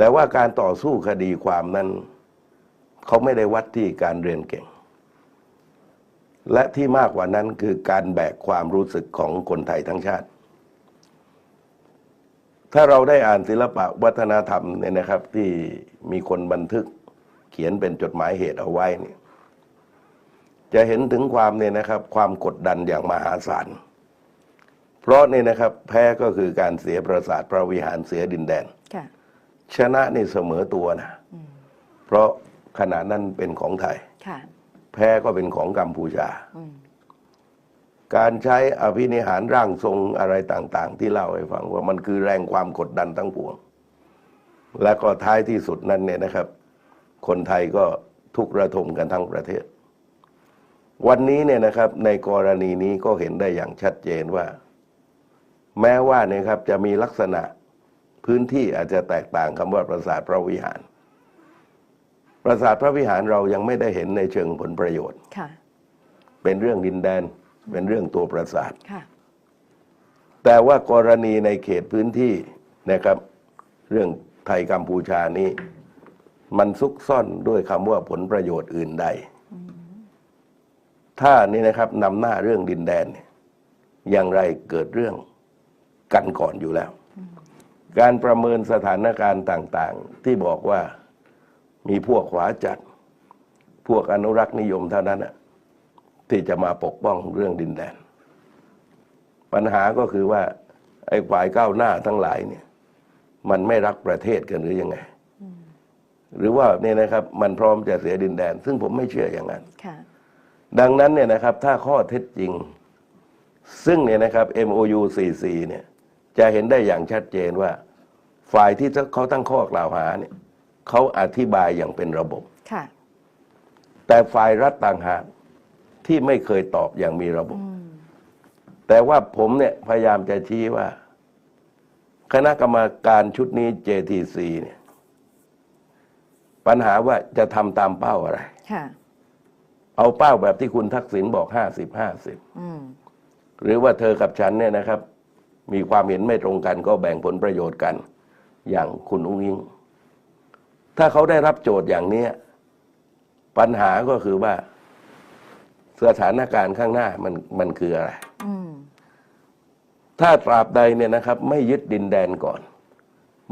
แต่ว่าการต่อสู้คดีความนั้น เขาไม่ได้วัดที่การเรียนเก่ง และที่มากกว่านั้นคือการแบกความรู้สึกของคนไทยทั้งชาติ ถ้าเราได้อ่านศิลปะวัฒนธรรมเนี่ยนะครับที่มีคนบันทึกเขียนเป็นจดหมายเหตุเอาไว้เนี่ยจะเห็นถึงความเนี่ยนะครับความกดดันอย่างมหาศาล เพราะเนี่ยนะครับแพ้ก็คือการเสียประสาทพระวิหารเสียดินแดน ชนะนี่เสมอตัวนะ เพราะขณะนั้นเป็นของไทยค่ะแพ้ก็เป็นของกัมพูชาอืมการใช้อภินิหารร่างทรงอะไรต่าง ๆ ที่เล่าให้ฟังว่ามันคือแรงความกดดันทั้งปวง และก็ท้ายที่สุดนั้นเนี่ยนะครับ คนไทยก็ทุกข์ระทมกันทั้งประเทศ วันนี้เนี่ยนะครับในกรณีนี้ก็เห็นได้อย่างชัดเจนว่า แม้ว่าเนี่ยครับจะมีลักษณะ พื้นที่อาจจะแตกต่างคำว่าปราสาทพระวิหาร ปราสาทพระวิหารเรายังไม่ได้เห็นในเชิงผลประโยชน์ ค่ะ เป็นเรื่องดินแดน เป็นเรื่องตัวปราสาท ค่ะ แต่ว่ากรณีในเขตพื้นที่นะครับ เรื่องไทยกัมพูชานี้ มันซุกซ่อนด้วยคำว่าผลประโยชน์อื่นใด ถ้านี่นะครับนำหน้าเรื่องดินแดนเนี่ยอย่างไรเกิดเรื่องกันก่อนอยู่แล้ว การประเมินสถานการณ์ต่างๆ ที่บอกว่ามีพวกขวาจัด พวกอนุรักษ์นิยมเท่านั้นน่ะที่จะมาปกป้องเรื่องดินแดน ปัญหาก็คือว่า ไอ้ฝ่ายก้าวหน้าทั้งหลายเนี่ย มันไม่รักประเทศกันหรือยังไง หรือว่าเนี่ยนะครับ มันพร้อมจะเสียดินแดน ซึ่งผมไม่เชื่ออย่างนั้นค่ะดังนั้นเนี่ยนะครับ ถ้าข้อเท็จจริง ซึ่งเนี่ยนะครับ MOU 44เนี่ย จะเห็นได้อย่างชัดเจนว่า ฝ่ายที่เขาตั้งข้อกล่าวหาเนี่ยเขาอธิบายอย่างเป็นระบบ ค่ะ แต่ฝ่ายรัฐต่างหากที่ไม่เคยตอบอย่างมีระบบอืมแต่ว่าผมเนี่ยพยายามจะชี้ว่า คณะกรรมการชุดนี้ JTC เนี่ย ปัญหาว่าจะทำตามเป้าอะไร ค่ะ เอาเป้าแบบที่คุณทักษิณบอกห้าสิบห้าสิบอืมหรือว่าเธอกับฉันเนี่ยนะครับ มีความเห็นไม่ตรงกันก็แบ่งผลประโยชน์กัน อย่างคุณอุ้งอิง ถ้าเขาได้รับโจทย์อย่างเนี้ยปัญหาก็คือว่าสถานการณ์ข้างหน้ามันมันคืออะไรอืมถ้าตราบใดเนี่ยนะครับ ไม่ยึดดินแดนก่อน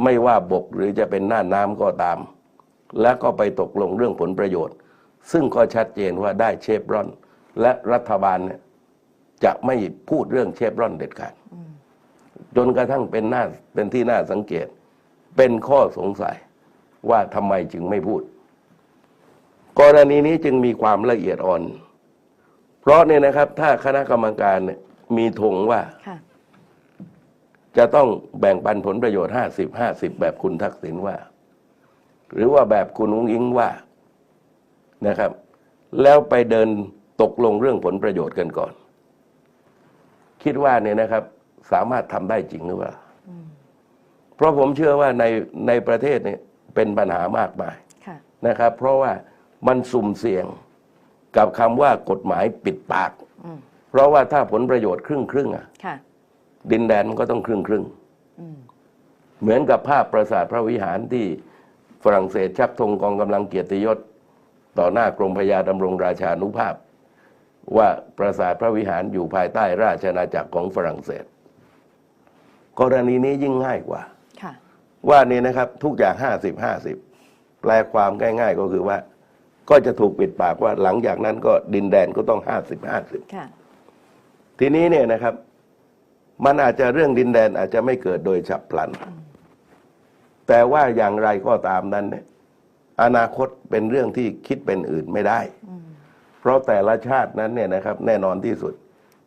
ไม่ว่าบกหรือจะเป็นหน้าน้ำก็ตาม แล้วก็ไปตกลงเรื่องผลประโยชน์ ซึ่งก็ชัดเจนว่าได้เชฟรอน และรัฐบาลเนี่ยจะไม่พูดเรื่องเชฟรอนเด็ดขาด จนกระทั่งเป็นหน้าเป็นที่น่าสังเกต เป็นข้อสงสัยว่าทำไมจึงไม่พูด กรณีนี้จึงมีความละเอียดอ่อน เพราะเนี่ยนะครับ ถ้าคณะกรรมการเนี่ยมีธงว่าค่ะจะต้องแบ่งปันผลประโยชน์ห้าสิบห้าสิบแบบคุณทักษิณว่า หรือว่าแบบคุณอุ้งอิงว่านะครับ แล้วไปเดินตกลงเรื่องผลประโยชน์กันก่อน คิดว่าเนี่ยนะครับ สามารถทำได้จริงหรือเปล่าเพราะผมเชื่อว่าในในประเทศเนี่ยเป็นปัญหามากมายค่ะนะครับ เพราะว่ามันสุ่มเสี่ยงกับคำว่ากฎหมายปิดปากอืมเพราะว่าถ้าผลประโยชน์ครึ่งครึ่งๆอะค่ะดินแดนมันก็ต้องครึ่งครึ่งอืมๆเหมือนกับภาพปราสาทพระวิหารที่ฝรั่งเศสชักธงกองกำลังเกียรติยศ ต่อหน้ากรมพยาดำรงราชานุภาพ ว่าปราสาทพระวิหารอยู่ภายใต้ราชอาณาจักรของฝรั่งเศส กรณีนี้ยิ่งง่ายกว่าค่ะว่านี่นะครับทุกอย่างห้าสิบห้าสิบแปลความง่าย ๆ ก็คือว่า ก็จะถูกปิดปากว่าหลังจากนั้นก็ดินแดนก็ต้องห้าสิบห้าสิบค่ะทีนี้เนี่ยนะครับ มันอาจจะเรื่องดินแดนอาจจะไม่เกิดโดยฉับพลัน แต่ว่าอย่างไรก็ตามนั้นเนี่ยอนาคตเป็นเรื่องที่คิดเป็นอื่นไม่ได้อืมเพราะแต่ละชาตินั้นเนี่ยนะครับ แน่นอนที่สุด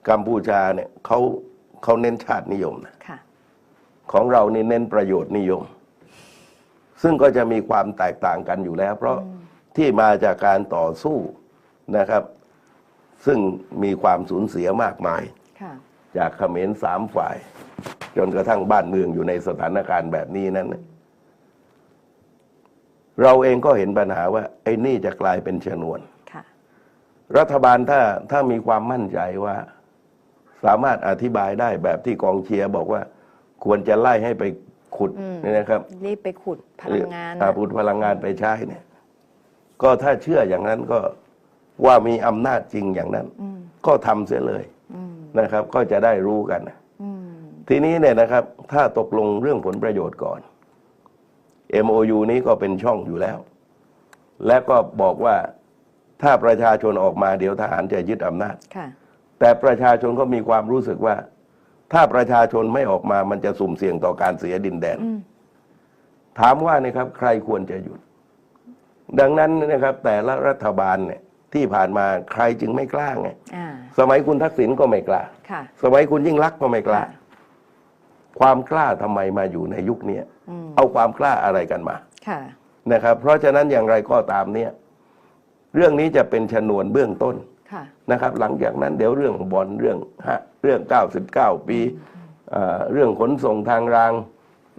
กัมพูชาเนี่ยเขาเขาเน้นชาตินิยมนะค่ะ ของเรานี่เน้นประโยชน์นิยม ซึ่งก็จะมีความแตกต่างกันอยู่แล้ว เพราะที่มาจากการต่อสู้นะครับ ซึ่งมีความสูญเสียมากมายค่ะจากเขมรสามฝ่าย จนกระทั่งบ้านเมืองอยู่ในสถานการณ์แบบนี้นั้นน่ะเราเองก็เห็นปัญหาว่า ไอ้นี่จะกลายเป็นชนวนค่ะรัฐบาลถ้าถ้ามีความมั่นใจว่า สามารถอธิบายได้แบบที่กองเชียร์บอกว่า ควรจะไล่ให้ไปขุดอืมเนี่ยนะครับรีบไปขุดพลังงานอาขุดพลังงานไปใช้เนี่ย ก็ถ้าเชื่ออย่างนั้นก็ว่ามีอำนาจจริงอย่างนั้นอืมก็ทำเสียเลยอืมนะครับ ก็จะได้รู้กันอืมทีนี้เนี่ยนะครับ ถ้าตกลงเรื่องผลประโยชน์ก่อน MOU นี้ก็เป็นช่องอยู่แล้ว และก็บอกว่าถ้าประชาชนออกมาเดี๋ยวทหารจะยึดอำนาจค่ะแต่ประชาชนก็มีความรู้สึกว่า ถ้าประชาชนไม่ออกมามันจะสุ่มเสี่ยงต่อการเสียดินแดนอืมถามว่านะครับ ใครควรจะหยุด ดังนั้นนะครับ แต่ละรัฐบาลเนี่ยที่ผ่านมาใครจึงไม่กล้าไงอ่าสมัยคุณทักษิณก็ไม่กล้าค่ะสมัยคุณยิ่งรักษณ์ก็ไม่กล้าค่ะความกล้าทำไมมาอยู่ในยุคนี้อืมเอาความกล้าอะไรกันมาค่ะนะครับ เพราะฉะนั้นอย่างไรก็ตามเนี่ย เรื่องนี้จะเป็นชนวนเบื้องต้นค่ะ นะครับหลังจากนั้นเดี๋ยวเรื่องบอลเรื่องฮะเรื่อง 99 ปีเอ่อเรื่องขนส่งทางราง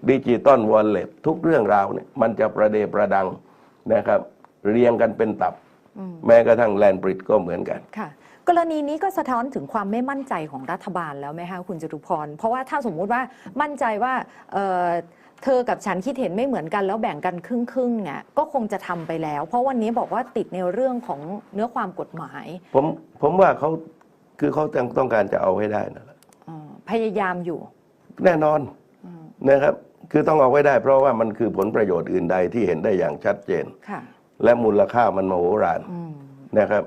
ดิจิตอลวอลเล็ตทุกเรื่องราวเนี่ยมันจะประเดประดังนะครับ เรียงกันเป็นตับอืมแม้กระทั่งแลนบริดก็เหมือนกันค่ะกรณีนี้ก็สะท้อนถึงความไม่มั่นใจของรัฐบาลแล้วไหมคะคุณจตุพร เพราะว่าถ้าสมมุติว่ามั่นใจว่า เอ่อเธอกับฉันคิดเห็นไม่เหมือนกันแล้วแบ่งกันครึ่งครึ่งๆเนี่ยก็คงจะทำไปแล้ว เพราะวันนี้บอกว่าติดในเรื่องของเนื้อความกฎหมาย ผมผมว่าเขาคือเขาต้องต้องการจะเอาให้ได้นั่นแหละอ่าพยายามอยู่ แน่นอนนะครับ คือต้องเอาไว้ได้ เพราะว่ามันคือผลประโยชน์อื่นใดที่เห็นได้อย่างชัดเจนค่ะและมูลค่ามันมโหฬารอืมนะครับ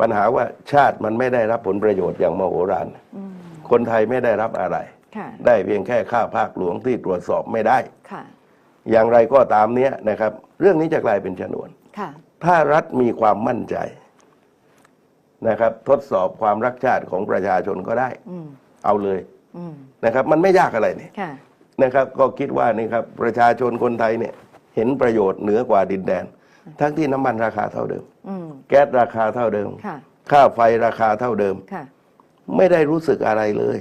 ปัญหาว่าชาติมันไม่ได้รับผลประโยชน์อย่างมโหฬารอืมคนไทยไม่ได้รับอะไรค่ะ ได้เพียงแค่ค่าภาคหลวงที่ตรวจสอบไม่ได้ค่ะอย่างไรก็ตามเนี้ยนะครับ เรื่องนี้จะกลายเป็นชนวนค่ะถ้ารัฐมีความมั่นใจนะครับ ทดสอบความรักชาติของประชาชนก็ได้อืมเอาเลยอืมนะครับ มันไม่ยากอะไรนี่ค่ะนะครับ ก็คิดว่านี่ครับ ประชาชนคนไทยเนี่ย เห็นประโยชน์เหนือกว่าดินแดน ทั้งที่น้ำมันราคาเท่าเดิมอืมแก๊สราคาเท่าเดิมค่ะค่าไฟราคาเท่าเดิมค่ะไม่ได้รู้สึกอะไรเลย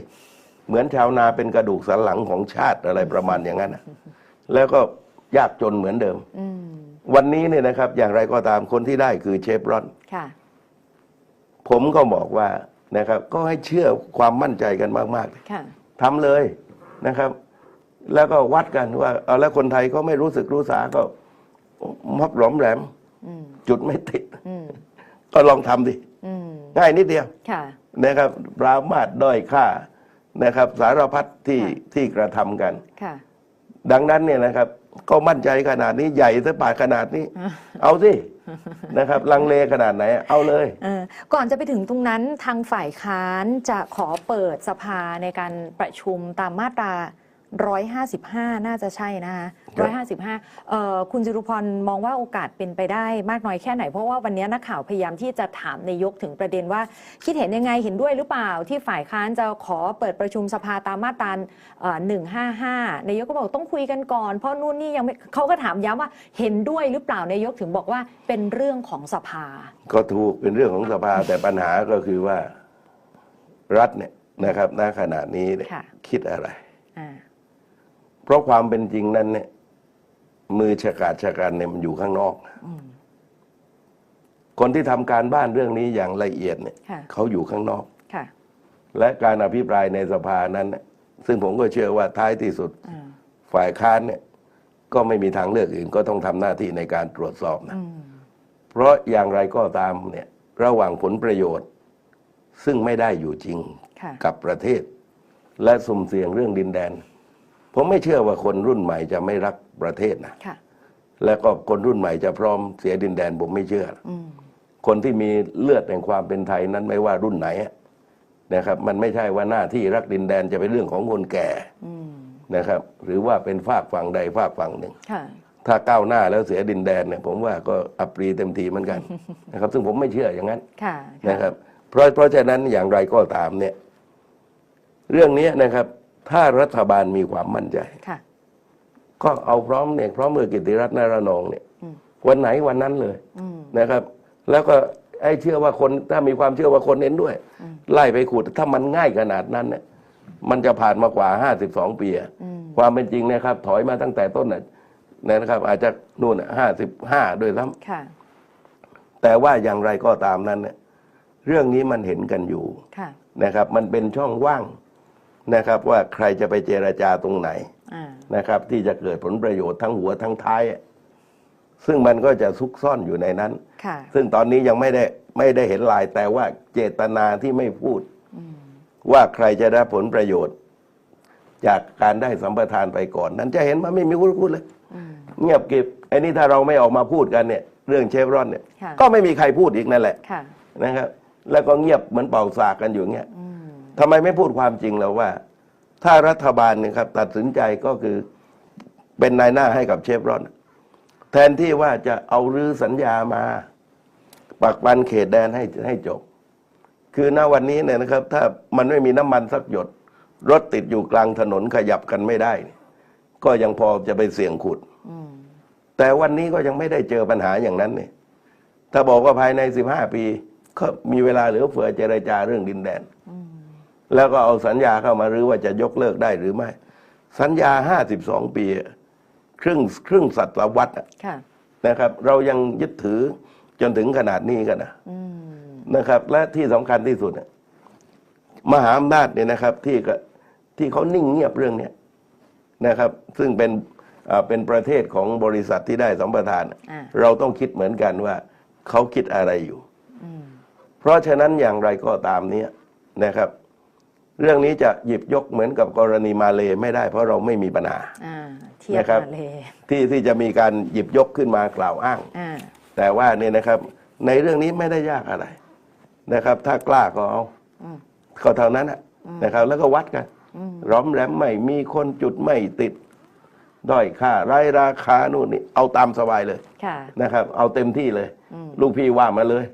เหมือนชาวนาเป็นกระดูกสันหลังของชาติอะไรประมาณอย่างนั้นนะแล้วก็ยากจนเหมือนเดิมอืมวันนี้เนี่ยนะครับ อย่างไรก็ตามคนที่ได้คือเชฟรอนค่ะผมก็บอกว่านะครับ ก็ให้เชื่อความมั่นใจกันมากค่ะๆทำเลยนะครับ แล้วก็วัดกันว่าเอาแล้วคนไทยก็ไม่รู้สึกรู้สาก็มับหลอมแหลมอืมจุดไม่ติดอืมก็ลองทำดิอืมง่ายนิดเดียวค่ะนะครับปรามาสด้อยค่า นะครับ สารพัดที่ค่ะที่กระทำกัน ค่ะ ดังนั้นเนี่ยนะครับ ก็มั่นใจขนาดนี้ใหญ่ซะป่านขนาดนี้ เอาสินะครับลังเลขนาดไหน เอาเลยเออก่อนจะไปถึงตรงนั้นทางฝ่ายค้านจะขอเปิดสภาในการประชุมตามมาตรา 155 น่าจะใช่นะคะ155เอ่อคุณจตุพรมองว่าโอกาสเป็นไปได้มากน้อยแค่ไหน เพราะว่าวันนี้นักข่าวพยายามที่จะถามนายกถึงประเด็นว่า คิดเห็นยังไงเห็นด้วยหรือเปล่าที่ฝ่ายค้านจะขอเปิดประชุมสภาตามมาตราเอ่อ155 นายกก็บอกต้องคุยกันก่อน เพราะนู่นนี่ยังไม่เขาก็ถามย้ำว่าเห็นด้วยหรือเปล่านายกถึงบอกว่าเป็นเรื่องของสภา ก็ถูกเป็นเรื่องของสภาแต่ปัญหาก็คือว่ารัฐเนี่ยนะครับณขณะนี้เนี่ยค่ะคิดอะไรอ่า เพราะความเป็นจริงนั้นเนี่ย มือฉกาจฉกันเนี่ยมันอยู่ข้างนอกอืมคนที่ทำการบ้านเรื่องนี้อย่างละเอียดเนี่ยค่ะ เขาอยู่ข้างนอก ค่ะและการอภิปรายในสภานั้นน่ะซึ่งผมก็เชื่อว่าท้ายที่สุด อ่าฝ่ายค้านเนี่ย ก็ไม่มีทางเลือกอื่น ก็ต้องทำหน้าที่ในการตรวจสอบนะอืมเพราะอย่างไรก็ตามเนี่ย ระหว่างผลประโยชน์ ซึ่งไม่ได้อยู่จริงค่ะ กับประเทศ และสุ่มเสี่ยงเรื่องดินแดน ผมไม่เชื่อว่าคนรุ่นใหม่จะไม่รักประเทศนะค่ะ แล้วก็คนรุ่นใหม่จะพร้อมเสียดินแดนผมไม่เชื่อ อืม คนที่มีเลือดแห่งความเป็นไทยนั้นไม่ว่ารุ่นไหนอะนะครับ มันไม่ใช่ว่าหน้าที่รักดินแดนจะเป็นเรื่องของคนแก่อืม นะครับ หรือว่าเป็นฝากฝั่งใดฝากฝั่งหนึ่ง ค่ะ ถ้าก้าวหน้าแล้วเสียดินแดนเนี่ยผมว่าก็อัปรีเต็มทีเหมือนกัน นะครับ ซึ่งผมไม่เชื่ออย่างนั้น ค่ะ นะครับเพราะเพราะฉะนั้นอย่างไรก็ตามเนี่ย เรื่องนี้นะครับ ถ้ารัฐบาลมีความมั่นใจ ค่ะ ก็เอาพร้อมเนี่ยพร้อมมือกิติรัตน์นารนองเนี่ยอืม วันไหนวันนั้นเลยอืม นะครับ แล้วก็ไอ้เชื่อว่าคนถ้ามีความเชื่อว่าคนเห็นด้วยไล่ไปขุดถ้ามันง่ายขนาดนั้นเนี่ยมันจะผ่านมากว่า 52 ปีอะอืม ความเป็นจริงนะครับ ถอยมาตั้งแต่ต้นน่ะนะครับ อาจจะนู่นห้าสิบห้าด้วยซ้ค่ะำแต่ว่าอย่างไรก็ตามนั้นเนี่ยเรื่องนี้มันเห็นกันอยู่ค่ะ นะครับ มันเป็นช่องว่าง นะครับว่าใครจะไปเจรจาตรงไหนอ่านะครับ ที่จะเกิดผลประโยชน์ทั้งหัวทั้งท้ายอะซึ่งมันก็จะซุกซ่อนอยู่ในนั้น ค่ะ ซึ่งตอนนี้ยังไม่ได้ไม่ได้เห็นลายแต่ว่าเจตนาที่ไม่พูดว่าใครจะได้ผลประโยชน์ จากการได้สัมปทานไปก่อน นั้นจะเห็นว่าไม่มีคนพูดเลยเงียบกริบไอ้นี่ถ้าเราไม่ออกมาพูดกันเนี่ย เรื่องเชฟรอนเนี่ย ค่ะ ก็ไม่มีใครพูดอีกนั่นแหละค่ะ นะครับ แล้วก็เงียบเหมือนเป่าสากกันอยู่เงี้ย ทำไมไม่พูดความจริงแล้วว่า ถ้ารัฐบาลเนี่ยครับตัดสินใจก็คือเป็นนายหน้าให้กับเชฟรอนแทนที่ว่าจะเอารื้อสัญญามา ปักปันเขตแดนให้ให้จบ คือณวันนี้เนี่ยนะครับ ถ้ามันไม่มีน้ำมันสักหยด รถติดอยู่กลางถนนขยับกันไม่ได้ ก็ยังพอจะไปเสี่ยงขุดแต่วันนี้ก็ยังไม่ได้เจอปัญหาอย่างนั้นเนี่ยถ้าบอกว่าภายในสิบห้าปี ก็มีเวลาเหลือเฟือเจรจาเรื่องดินแดน แล้วก็เอาสัญญาเข้ามาหรือว่าจะยกเลิกได้หรือไม่ สัญญาห้าสิบสองปีอะครึ่งครึ่งศตวรรษอะค่ะนะครับ เรายังยึดถือจนถึงขนาดนี้กันนะนะครับ และที่สำคัญที่สุดอะมหาอำนาจเนี่ยนะครับ ที่ก็ที่เขานิ่งเงียบเรื่องเนี้ยนะครับ ซึ่งเป็นอ่าเป็นประเทศของบริษัทที่ได้สัมปทานอะอ่าเราต้องคิดเหมือนกันว่าเขาคิดอะไรอยู่ เพราะฉะนั้นอย่างไรก็ตามเนี้ยนะครับ เรื่องนี้จะหยิบยกเหมือนกับกรณีมาเลไม่ได้ เพราะเราไม่มีปัญหาอ่าเทียบนะครับมาเลยที่ที่จะมีการหยิบยกขึ้นมากล่าวอ้าง อ่าแต่ว่าเนี่ยนะครับ ในเรื่องนี้ไม่ได้ยากอะไรนะครับ ถ้ากล้าก็เอาก็เท่านั้นนะนะครับ แล้วก็วัดกันร้อมแรมไม่มีคนจุดไม่ติด ด้อยค่าไร้ราคานู่นนี่เอาตามสบายเลยค่ะ นะครับ เอาเต็มที่เลยลูกพี่ว่ามาเลย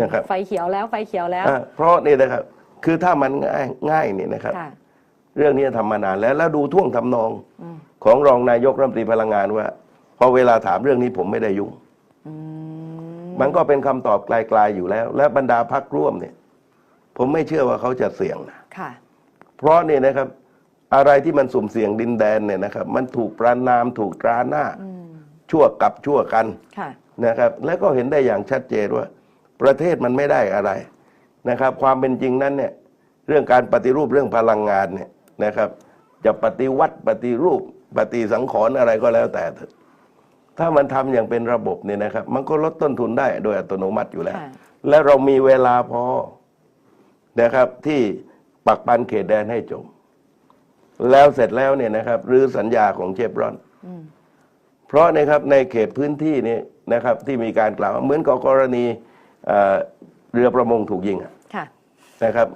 นะครับไฟเขียวแล้วไฟเขียวแล้ว อะเพราะนี่นะครับ คือถ้ามันง่ายง่ายนี่นะครับ ค่ะ เรื่องนี้ทำมานานแล้วแล้วดูท่วงทำนองของรองนายกรัฐมนตรีพลังงานว่าพอเวลาถามเรื่องนี้ผมไม่ได้ยุ่งมันก็เป็นคำตอบไกลๆอยู่แล้ว และบรรดาพักร่วมเนี่ย ผมไม่เชื่อว่าเขาจะเสี่ยงนะค่ะ เพราะเนี่ยนะครับ อะไรที่มันสุ่มเสี่ยงดินแดนเนี่ยนะครับ มันถูกประนามถูกตราหน้าชั่วกับชั่วกันค่ะ นะครับ และก็เห็นได้อย่างชัดเจนว่า ประเทศมันไม่ได้อะไร นะครับ ความเป็นจริงนั้นเนี่ยเรื่องการปฏิรูปเรื่องพลังงานเนี่ยนะครับ จะปฏิวัติปฏิรูปปฏิสังขรณ์อะไรก็แล้วแต่เถอะถ้ามันทำอย่างเป็นระบบเนี่ยนะครับ มันก็ลดต้นทุนได้โดยอัตโนมัติอยู่แล้วค่ะและเรามีเวลาพอนะครับ ที่ปักปันเขตแดนให้จบแล้วเสร็จแล้วเนี่ยนะครับรื้อสัญญาของเชฟรอนเพราะนะครับในเขตพื้นที่นี้นะครับ ที่มีการกล่าวเหมือนกับกรณีเอ่อเรือประมงถูกยิงอะค่ะ นะครับ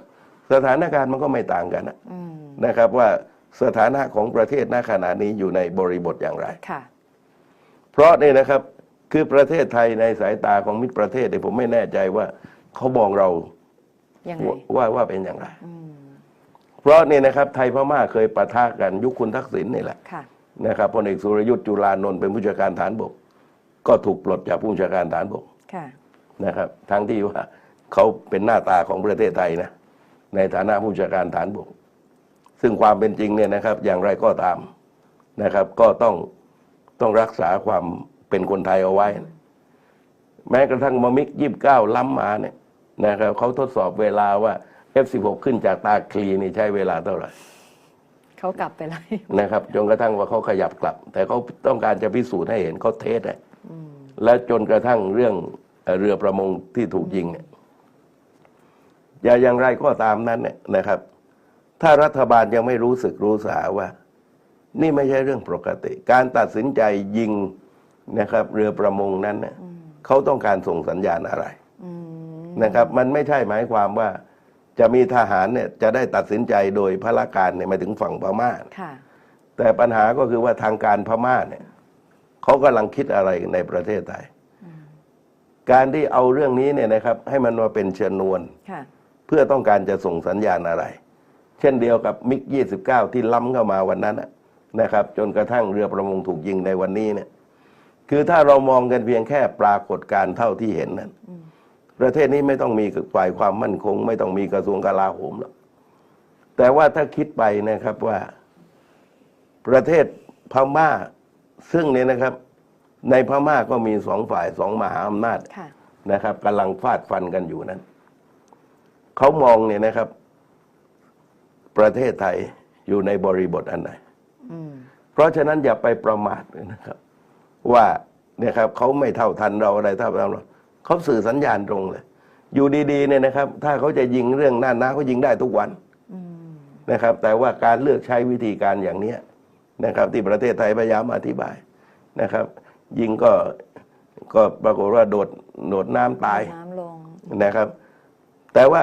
สถานการณ์มันก็ไม่ต่างกันอะนะครับว่าสถานะของประเทศณขณะนี้อยู่ในบริบทอย่างไรค่ะเพราะเนี่ยนะครับคือประเทศไทยในสายตาของมิตรประเทศเนี่ยผมไม่แน่ใจว่าเขามองเรายังไงว่าว่าเป็นอย่างไรเพราะเนี่ยนะครับ ไทยพม่าเคยปะทะกันยุคคุณทักษิณนี่แหละค่ะนะครับพลเอกสุรยุทธ์จุลานนท์เป็นผู้จัดการฐานบก ก็ถูกปลดจากผู้จัดการฐานบกค่ะนะครับ ทั้งที่ว่า เขาเป็นหน้าตาของประเทศไทยนะในฐานะผู้จัดการฐานบก ซึ่งความเป็นจริงเนี่ยนะครับ อย่างไรก็ตามนะครับ ก็ต้องต้องรักษาความเป็นคนไทยเอาไว้ แม้กระทั่งมามิกยี่บเก้าล้ำมาเนี่ยนะครับเขาทดสอบเวลาว่า F16 ขึ้นจากตาคลีนี่ใช้เวลาเท่าไหร่เขากลับไปเลยนะครับจนกระทั่งว่าเขาขยับกลับ แต่เขาต้องการจะพิสูจน์ให้เห็นเขาเทสอะและจนกระทั่งเรื่องเอ่อเรือประมงที่ถูกยิงเนี่ย อย่าอย่างไรก็ตามนั้นเนี่ยนะครับ ถ้ารัฐบาลยังไม่รู้สึกรู้สาว่า นี่ไม่ใช่เรื่องปกติ การตัดสินใจยิงนะครับ เรือประมงนั้นเนี่ยเขาต้องการส่งสัญญาณอะไรนะครับ มันไม่ใช่หมายความว่าจะมีทหารเนี่ยจะได้ตัดสินใจโดยพระการเนี่ยหมายถึงฝั่งพม่าค่ะแต่ปัญหาก็คือว่าทางการพม่าเนี่ยเขากำลังคิดอะไรในประเทศไทย การที่เอาเรื่องนี้เนี่ยนะครับ ให้มันมาเป็นชนวนค่ะ เพื่อต้องการจะส่งสัญญาณอะไร เช่นเดียวกับมิก 29 ที่ล้ำเข้ามาวันนั้นน่ะนะครับ จนกระทั่งเรือประมงถูกยิงในวันนี้เนี่ยคือถ้าเรามองกันเพียงแค่ปรากฏการณ์เท่าที่เห็นนั้นประเทศนี้ไม่ต้องมีฝ่ายความมั่นคง ไม่ต้องมีกระทรวงกลาโหมหรอกแต่ว่าถ้าคิดไปนะครับว่า ประเทศพม่า ซึ่งเนี่ยนะครับ ในพม่าก็มีสองฝ่ายสองมหาอำนาจค่ะนะครับกำลังฟาดฟันกันอยู่นั้น เขามองเนี่ยนะครับ ประเทศไทยอยู่ในบริบทอันไหนอืมเพราะฉะนั้นอย่าไปประมาทเลยนะครับ ว่าเนี่ยครับเขาไม่เท่าทันเราอะไรเท่าทันเราเขาสื่อสัญญาณตรงเลย อยู่ดีๆเนี่ยนะครับ ถ้าเขาจะยิงเรื่องหน้าน้าเขายิงได้ทุกวันอืมนะครับ แต่ว่าการเลือกใช้วิธีการอย่างเนี้ยนะครับ ที่ประเทศไทยพยายามอธิบายนะครับ ยิงก็ก็ปรากฏว่าโดดโดดน้ำตายน้ำลงนะครับ แต่ว่า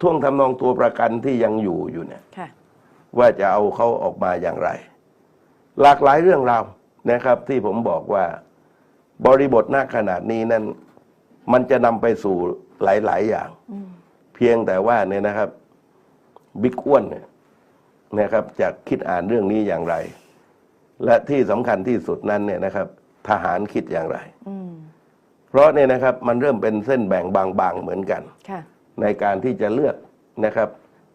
ท่วงทำนองตัวประกันที่ยังอยู่อยู่เนี่ยค่ะว่าจะเอาเขาออกมาอย่างไร หลากหลายเรื่องราวนะครับ ที่ผมบอกว่าบริบทณขนาดนี้นั้น มันจะนำไปสู่หลาย ๆ อย่างอืมเพียงแต่ว่าเนี่ยนะครับบิ๊กอ้วนเนี่ยนะครับจะคิดอ่านเรื่องนี้อย่างไร และที่สำคัญที่สุดนั้นเนี่ยนะครับ ทหารคิดอย่างไรอืมเพราะเนี่ยนะครับมันเริ่มเป็นเส้นแบ่งบาง ๆ เหมือนกันค่ะ ในการที่จะเลือกนะครับ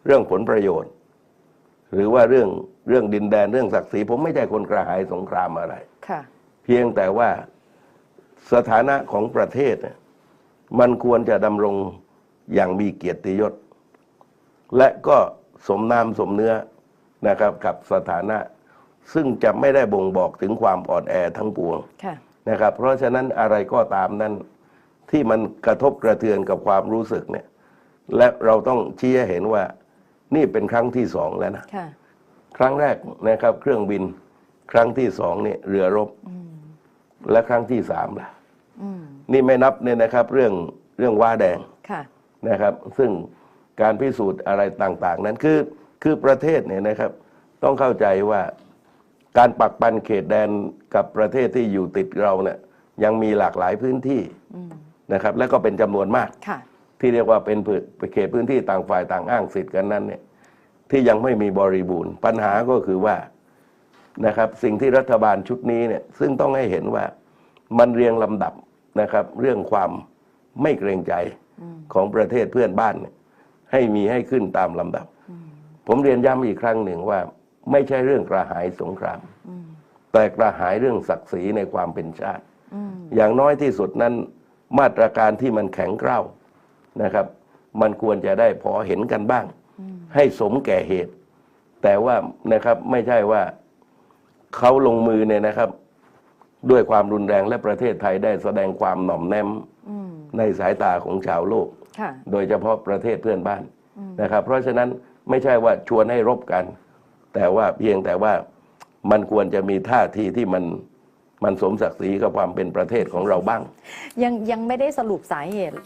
เรื่องผลประโยชน์ หรือว่าเรื่องเรื่องดินแดนเรื่องศักดิ์ศรีผมไม่ใช่คนกระหายสงครามอะไรค่ะเพียงแต่ว่าสถานะของประเทศเนี่ยมันควรจะดำรงอย่างมีเกียรติยศ และก็สมนามสมเนื้อนะครับกับสถานะ ซึ่งจะไม่ได้บ่งบอกถึงความอ่อนแอทั้งปวงค่ะนะครับ เพราะฉะนั้นอะไรก็ตามนั้นที่มันกระทบกระเทือนกับความรู้สึกเนี่ย และเราต้องชี้ให้เห็นว่านี่เป็นครั้งที่สองแล้วนะค่ะ ครั้งแรกนะครับ เครื่องบินครั้งที่สองเนี่ยเรือรบ อืมและครั้งที่สามล่ะ อืมนี่ไม่นับเนี่ยนะครับ เรื่องเรื่องว้าแดง ค่ะ นะครับ ซึ่งการพิสูจน์อะไรต่าง ๆ นั้นคือคือประเทศเนี่ยนะครับ ต้องเข้าใจว่าการปักปันเขตแดนกับประเทศที่อยู่ติดเราเนี่ยยังมีหลากหลายพื้นที่อืมนะครับ และก็เป็นจำนวนมาก ค่ะ ที่เรียกว่าเป็นพื้นเขตพื้นที่ต่างฝ่ายต่างอ้างสิทธิ์กันนั้นเนี่ยที่ยังไม่มีบริบูรณ์ ปัญหาก็คือว่านะครับสิ่งที่รัฐบาลชุดนี้เนี่ยซึ่งต้องให้เห็นว่ามันเรียงลำดับนะครับ เรื่องความไม่เกรงใจอืมของประเทศเพื่อนบ้านเนี่ยให้มีให้ขึ้นตามลำดับอืมผมเรียนย้ำอีกครั้งหนึ่งว่า ไม่ใช่เรื่องกระหายสงครามอืมแต่กระหายเรื่องศักดิ์ศรีในความเป็นชาติอืมอย่างน้อยที่สุดนั้นมาตรการที่มันแข็งเกร้า นะครับ มันควรจะได้พอเห็นกันบ้างอืมให้สมแก่เหตุ แต่ว่านะครับไม่ใช่ว่าเขาลงมือเนี่ยนะครับ ด้วยความรุนแรงและประเทศไทยได้แสดงความหน่อมแนมอืมในสายตาของชาวโลกค่ะโดยเฉพาะประเทศเพื่อนบ้านอืมนะครับ เพราะฉะนั้นไม่ใช่ว่าชวนให้รบกัน แต่ว่าเพียงแต่ว่ามันควรจะมีท่าทีที่มันมันสมศักดิ์ศรีกับความเป็นประเทศของเราบ้าง ยังยังไม่ได้สรุปสาเหตุ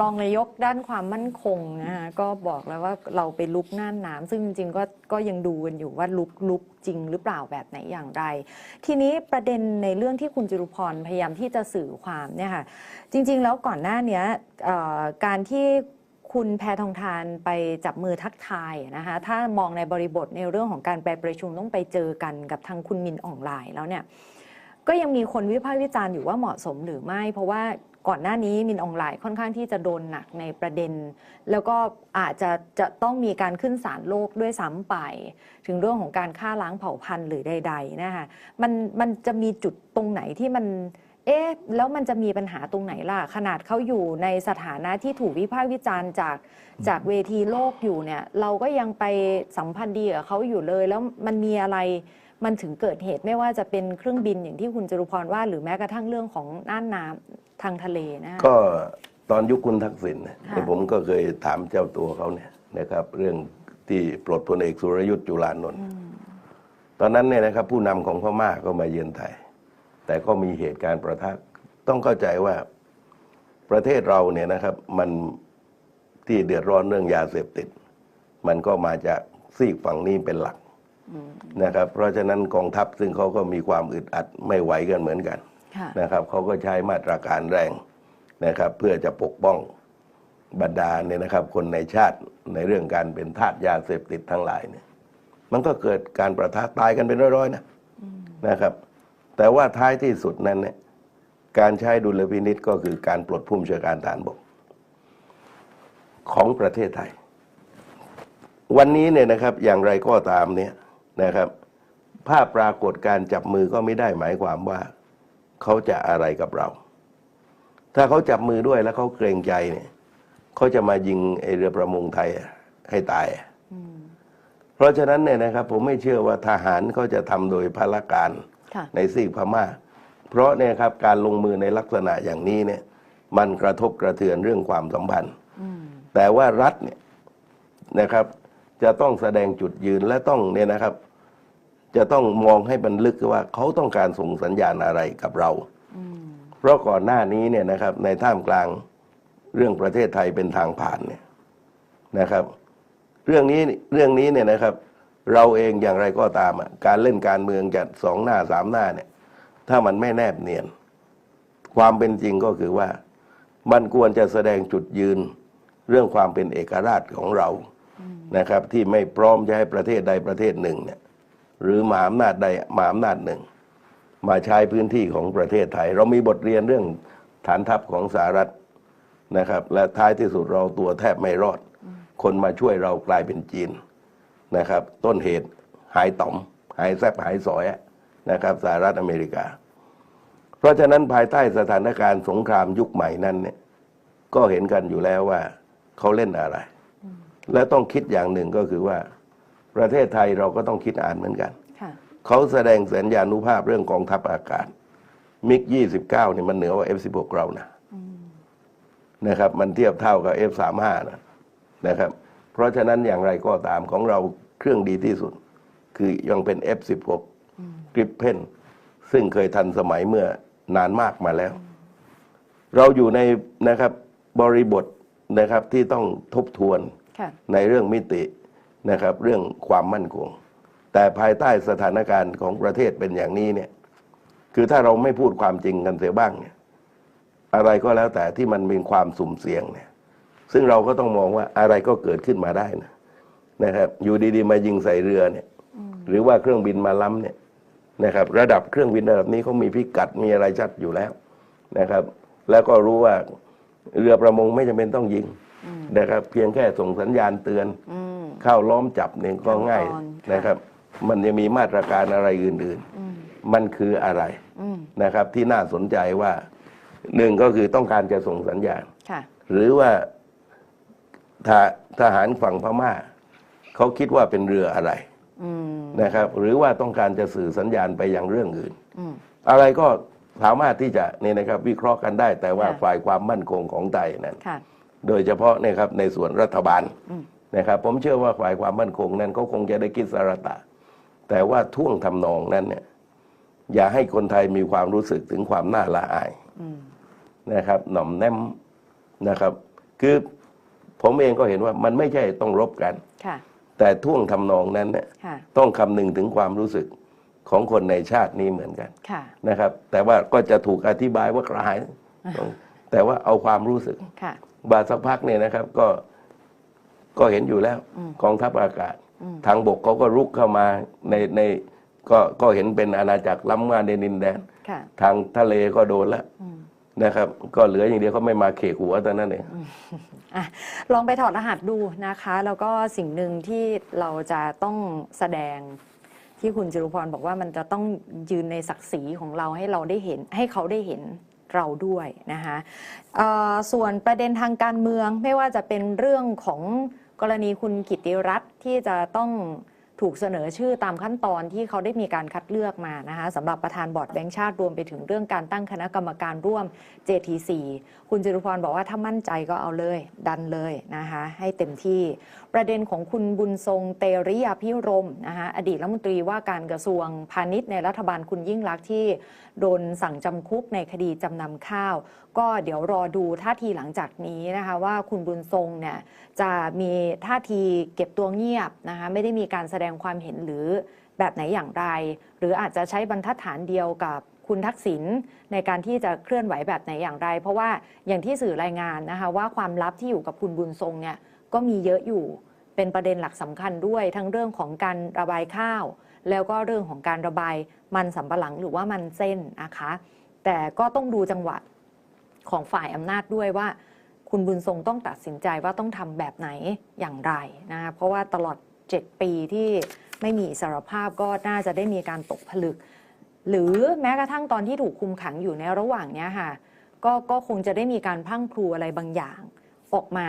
รองนายกด้านความมั่นคงนะคะก็บอกแล้วว่าเราไปลุกน่านน้ำซึ่งจริงๆก็ก็ยังดูกันอยู่ว่าลุกลุกจริงหรือเปล่าแบบไหนอย่างไร ทีนี้ประเด็นในเรื่องที่คุณจิรุพรพยายามที่จะสื่อความเนี่ยค่ะจริง ๆ แล้วก่อนหน้านี้การที่คุณแพทองทานไปจับมือทักทายนะคะถ้ามองในบริบทในเรื่องของการไปประชุมต้องไปเจอกันกับทางคุณมินอ่องไลน์แล้วเนี่ยก็ยังมีคนวิพากษ์วิจารณ์อยู่ว่าเหมาะสมหรือไม่ เพราะว่า ก่อนหน้านี้มินออนไลน์ค่อนข้างที่จะโดนหนักในประเด็น แล้วก็อาจจะจะต้องมีการขึ้นศาลโลกด้วยซ้ำไป ถึงเรื่องของการฆ่าล้างเผ่าพันธุ์หรือใด ๆ นะคะมันมันจะมีจุดตรงไหนที่มันเอ๊ะแล้วมันจะมีปัญหาตรงไหนล่ะ ขนาดเขาอยู่ในสถานะที่ถูกวิพากษ์วิจารณ์จากจากเวทีโลกอยู่เนี่ย เราก็ยังไปสัมพันธ์ดีกับเขาอยู่เลย แล้วมันมีอะไร มันถึงเกิดเหตุไม่ว่าจะเป็นเครื่องบินอย่างที่คุณจรุพรว่า หรือแม้กระทั่งเรื่องของน่านน้ำทางทะเลนะก็ตอนยุคคุณทักษิณเนี่ยค่ะที่ผมก็เคยถามเจ้าตัวเขาเนี่ยนะครับ เรื่องที่ปลดพลเอกสุรยุทธ์จุลานนท์อืมตอนนั้นเนี่ยนะครับ ผู้นำของพม่าก็มาเยือนไทย แต่ก็มีเหตุการณ์ประทะต้องเข้าใจว่าประเทศเราเนี่ยนะครับ มันที่เดือดร้อนเรื่องยาเสพติด มันก็มาจากซีกฝั่งนี้เป็นหลักอืม นะครับ เพราะฉะนั้นกองทัพซึ่งเขาก็มีความอึดอัดไม่ไหวกันเหมือนกันค่ะนะครับเขาก็ใช้มาตรการแรงนะครับ เพื่อจะปกป้องบรรดาเนี่ยนะครับ คนในชาติในเรื่องการเป็นทาสยาเสพติดทั้งหลายเนี่ย มันก็เกิดการประทะตายกันเป็นร้อยๆนะนะครับ แต่ว่าท้ายที่สุดนั้นเนี่ยการใช้ดุลพินิษก็คือการปลดผู้บัญชาการฐานบก ของประเทศไทย วันนี้เนี่ยนะครับ อย่างไรก็ตามเนี่ย นะครับ ภาพปรากฏการจับมือก็ไม่ได้หมายความว่าเขาจะอะไรกับเรา ถ้าเขาจับมือด้วยแล้วเขาเกรงใจเนี่ยเขาจะมายิงไอเรือประมงไทยให้ตายอืมเพราะฉะนั้นเนี่ยนะครับ ผมไม่เชื่อว่าทหารเขาจะทำโดยพละการค่ะในซีกพม่า เพราะเนี่ยครับการลงมือในลักษณะอย่างนี้เนี่ย มันกระทบกระเทือนเรื่องความสัมพันธ์อืมแต่ว่ารัฐเนี่ยนะครับ จะต้องแสดงจุดยืนและต้องเนี่ยนะครับ จะต้องมองให้มันลึกว่าเขาต้องการส่งสัญญาณอะไรกับเราอืมเพราะก่อนหน้านี้เนี่ยนะครับในท่ามกลางเรื่องประเทศไทยเป็นทางผ่านเนี่ยนะครับ เรื่องนี้เรื่องนี้เนี่ยนะครับ เราเองอย่างไรก็ตามอะการเล่นการเมืองจัดสองหน้าสามหน้าเนี่ย ถ้ามันไม่แนบเนียน ความเป็นจริงก็คือว่า มันควรจะแสดงจุดยืนเรื่องความเป็นเอกราชของเรา นะครับที่ไม่พร้อมจะให้ประเทศใดประเทศหนึ่งเนี่ยหรือมหาอำนาจใดมหาอำนาจหนึ่ง มาใช้พื้นที่ของประเทศไทย เรามีบทเรียนเรื่องฐานทัพของสหรัฐนะครับ และท้ายที่สุดเราตัวแทบไม่รอด คนมาช่วยเรากลายเป็นจีนนะครับ ต้นเหตุหายต่อม หายแซบหายสอยนะครับสหรัฐอเมริกา เพราะฉะนั้นภายใต้สถานการณ์สงครามยุคใหม่นั้นเนี่ยก็เห็นกันอยู่แล้วว่าเขาเล่นอะไร และต้องคิดอย่างหนึ่งก็คือว่า ประเทศไทยเราก็ต้องคิดอ่านเหมือนกันค่ะเขาแสดงสัญญานุภาพเรื่องกองทัพอากาศ มิก 29เนี่ยมันเหนือกว่า F16 เรานะนะครับ มันเทียบเท่ากับ F35 นะนะครับ เพราะฉะนั้นอย่างไรก็ตามของเราเครื่องดีที่สุด คือยังเป็น F16 กริปเพนซึ่งเคยทันสมัยเมื่อนานมากมาแล้ว เราอยู่ในนะครับบริบทนะครับที่ต้องทบทวนค่ะ ในเรื่องมิตินะครับเรื่องความมั่นคง แต่ภายใต้สถานการณ์ของประเทศเป็นอย่างนี้เนี่ยคือถ้าเราไม่พูดความจริงกันเสียบ้างเนี่ยอะไรก็แล้วแต่ที่มันมีความสุ่มเสี่ยงเนี่ยซึ่งเราก็ต้องมองว่าอะไรก็เกิดขึ้นมาได้นะนะครับ อยู่ดีๆ มายิงใส่เรือเนี่ยหรือว่าเครื่องบินมาล้ำเนี่ยนะครับ ระดับเครื่องบินระดับนี้เขามีพิกัดมีอะไรชัดอยู่แล้วนะครับ แล้วก็รู้ว่าเรือประมงไม่จำเป็นต้องยิง นะครับเพียงแค่ส่งสัญญาณเตือนอืมเข้าล้อมจับเนี่ยก็ง่ายขั้นตอนค่ะนะครับ มันยังมีมาตรการอะไรอื่นอืมๆมันคืออะไรอืมนะครับ ที่น่าสนใจว่าหนึ่งก็คือต้องการจะส่งสัญญาณค่ะหรือว่าทหทหารฝั่งพม่าเขาคิดว่าเป็นเรืออะไรอืมนะครับ หรือว่าต้องการจะสื่อสัญญาณไปยังเรื่องอื่นอืมอะไรก็สามารถที่จะเนี่ยนะครับ วิเคราะห์กันได้ แต่ว่าค่ะฝ่ายความมั่นคงของไทยนั้นค่ะ โดยเฉพาะนะครับในส่วนรัฐบาลอืมนะครับ ผมเชื่อว่าฝ่ายความมั่นคงนั้นก็คงจะได้คิดสารตะ แต่ว่าท่วงทำนองนั้นเนี่ยอย่าให้คนไทยมีความรู้สึกถึงความน่าละอายอืมนะครับ หน่อมแนมนะครับ คือผมเองก็เห็นว่ามันไม่ใช่ต้องรบกันค่ะแต่ท่วงทำนองนั้นเนี่ยค่ะต้องคำนึงถึงความรู้สึกของคนในชาตินี้เหมือนกันค่ะนะครับ แต่ว่าก็จะถูกอธิบายว่ากระหายแต่ว่าเอาความรู้สึกค่ะ บาสักพักเนี่ยนะครับ ก็ก็เห็นอยู่แล้วอืมกองทัพอากาศอืมทางบกเขาก็รุกเข้ามาในในก็ก็เห็นเป็นอาณาจักรล้ำมาในดินแดนค่ะทางทะเลก็โดนแล้วอืมนะครับ ก็เหลืออย่างเดียวเขาไม่มาเขกหัวตอนนั้นเองอะลองไปถอดรหัสดูนะคะ แล้วก็สิ่งหนึ่งที่เราจะต้องแสดงที่คุณจิรุพรบอกว่ามันจะต้องยืนในศักดิ์ศรีของเราให้เราได้เห็น ให้เขาได้เห็น เราด้วยนะคะส่วนประเด็นทางการเมืองไม่ว่าจะเป็นเรื่องของกรณีคุณกิติรัตน์ที่จะต้องถูกเสนอชื่อตามขั้นตอนที่เขาได้มีการคัดเลือกมานะคะสำหรับประธานบอร์ดแบงค์ชาติรวมไปถึงเรื่องการตั้งคณะกรรมการร่วม JTC คุณจิรุพรบอกว่าถ้ามั่นใจก็เอาเลย ดันเลยนะคะให้เต็มที่ ประเด็นของคุณบุญทรงเตริยาพิรมนะคะอดีตรัฐมนตรีว่าการกระทรวงพาณิชย์ในรัฐบาลคุณยิ่งลักษณ์ที่โดนสั่งจำคุกในคดีจำนำข้าว ก็เดี๋ยวรอดูท่าทีหลังจากนี้นะคะว่าคุณบุญทรงเนี่ยจะมีท่าทีเก็บตัวเงียบนะคะไม่ได้มีการแสดงความเห็นหรือแบบไหนอย่างไร หรืออาจจะใช้บรรทัดฐานเดียวกับคุณทักษิณในการที่จะเคลื่อนไหวแบบไหนอย่างไร เพราะว่าอย่างที่สื่อรายงานนะคะว่าความลับที่อยู่กับคุณบุญทรงเนี่ย ก็มีเยอะอยู่เป็นประเด็นหลักสำคัญด้วย ทั้งเรื่องของการระบายข้าว แล้วก็เรื่องของการระบายมันสำปะหลังหรือว่ามันเส้นนะคะ แต่ก็ต้องดูจังหวะของฝ่ายอำนาจด้วยว่า คุณบุญทรงต้องตัดสินใจว่าต้องทำแบบไหนอย่างไรนะคะเพราะว่าตลอด 7 ปีที่ไม่มีอิสรภาพก็น่าจะได้มีการตกผลึก หรือแม้กระทั่งตอนที่ถูกคุมขังอยู่ในระหว่างนี้ค่ะก็ก็คงจะได้มีการพังพรูอะไรบางอย่างออกมา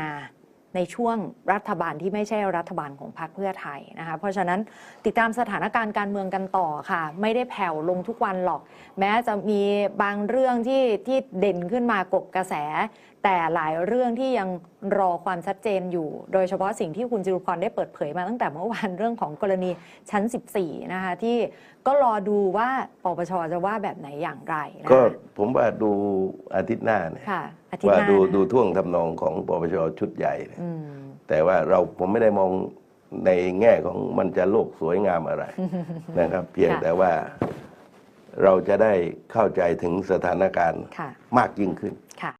ในช่วงรัฐบาลที่ไม่ใช่รัฐบาลของพรรคเพื่อไทยนะคะเพราะฉะนั้นติดตามสถานการณ์การเมืองกันต่อค่ะ ไม่ได้แผ่วลงทุกวันหรอก แม้จะมีบางเรื่องที่ที่เด่นขึ้นมากบกระแส แต่หลายเรื่องที่ยังรอความชัดเจนอยู่ โดยเฉพาะสิ่งที่คุณจิรุพรได้เปิดเผยมาตั้งแต่เมื่อวานเรื่องของกรณีชั้น 14 นะคะที่ ก็รอดูว่าปปชจะว่าแบบไหนอย่างไรนะก็คะผมว่าดูอาทิตย์หน้าเนี่ยค่ะอาทิตย์ว่าหน้าดูนะคะดูท่วงทำนองของปปชชุดใหญ่เนี่ยอืมแต่ว่าเราผมไม่ได้มองในแง่ของมันจะโลกสวยงามอะไร นะครับ เพียงค่ะแต่ว่าเราจะได้เข้าใจถึงสถานการณ์ค่ะ มากยิ่งขึ้น ค่ะ